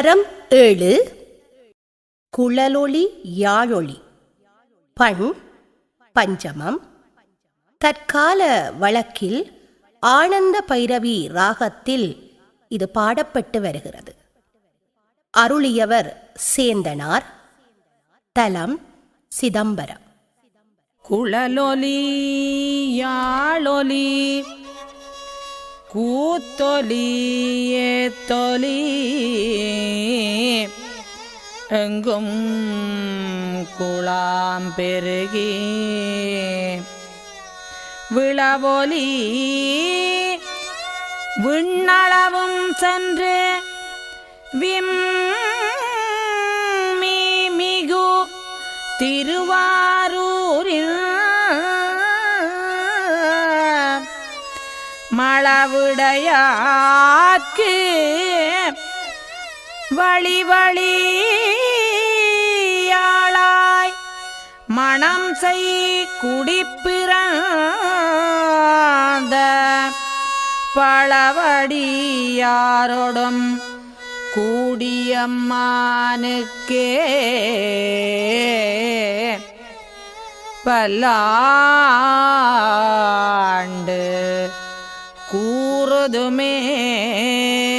தரம் ஏழு. குழலொளி யாழொளி. பண் பஞ்சமம். தற்கால வழக்கில் ஆனந்த பைரவி ராகத்தில் இது பாடப்பட்டு வருகிறது. அருளியவர் சேந்தனார். தலம் சிதம்பரம். குழலொலி யாழொலி கூத்தொலி தொலி எங்கும் குளாம் பெருகி. விளவொலி விண்ணளவும் சென்று விம்மி மிகு திருவாரூரில் மழவிடையாக்கு வழி வழியாளாய் மணம் செய் குடிப்பிறந்த பழவடியாரோடும் கூடியம்மானுக்கே பல்லா कूरद में